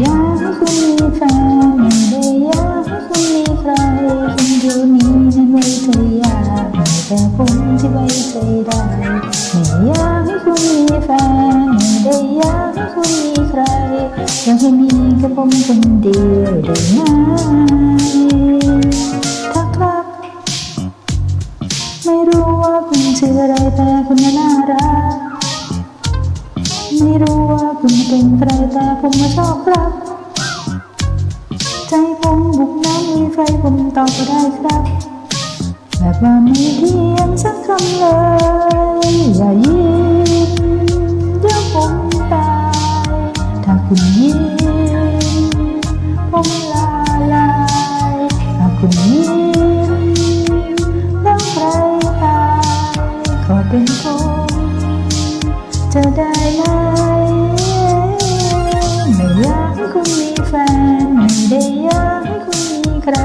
อยากให้คุณมีแฟนไม่ได้อยากให้คุณมีใครคนเดียวนี้นั้นไว้ใจยอยากแต่ผมที่ไว้ใจได้ไม่อยากให้คุณมีแฟนไม่ได้อยากให้คุณมีใครอยากให้มีแค่ผมคนเดียวได้ไหมถ้าครับไม่รู้ว่าคุณชื่ออะไรแต่คุณน่ารักไม่รู้ คุณเป็นใครแต่ผมมาชอบครับ ใจผมบุกน้ำมีไฟผมตอบก็ได้ครับ แบบว่าไม่เทียงสักคำเลย อย่ายิ้มเดี๋ยวผมตาย ถ้าคุณยิ้มผมละลายถ้าคุณยิ้มแล้วใครตายก็เป็นผมจะได้ไหม ร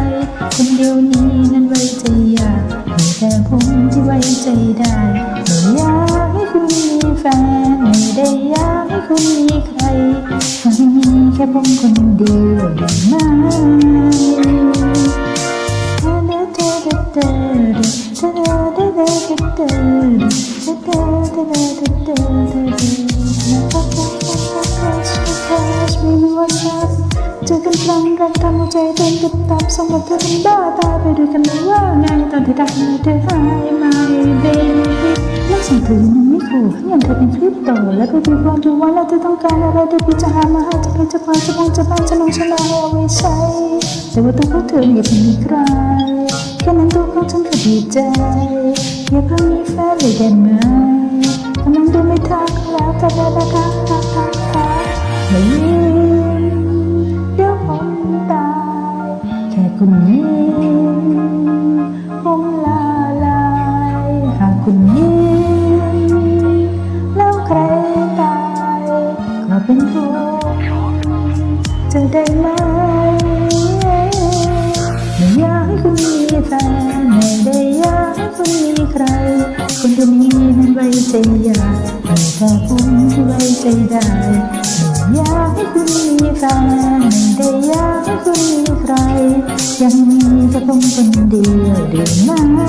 คนเดียวนี้นั้นไว้ใจยากมีแต่ผมที่ไว้ใจได้ไม่อยากให้คุณมีแฟนไม่ได้อยากให้คุณมีใครอยากให้มีแค่ผมคนเดียวได้ไหมเจอกันครั้งแรกทำหัวใจเต้นตุบตับสมบัติเธอเป็นบ้าตายไปด้วยกันเลยว่าไงตอนที่ได้มาเธอหายมาเบบี้ลักษณะเธอยังไม่ถูกยังเธอเป็นคริปโตและไปดูความดูว่าแล้วเธอต้องการอะไรเดี๋ยวพี่จะหามาให้จะไปจะพาจะพงจะบ้านจะลงจะเอาไว้ใช้แต่ว่าตัวของเธออย่าเพิ่งมีใครแค่นั้นตัวของฉันก็ดีใจอย่าเพิ่งมีแฟนเลยได้ไหมกำลังดูไม่ทักแล้วแต่ได้ละทักทักทักทักไม่ คุณยิ้มผมละลายหากคุณยิ้มแล้วใครตายก็เป็นผมจะได้ไหมไม่อยากให้คุณมีแฟนไม่ได้อยากให้คุณมีใครคนเดียวนี้นั้นไว้ใจยากแต่ผมที่ไว้ใจได้ไม่อยากให้คุณมี ดียวได้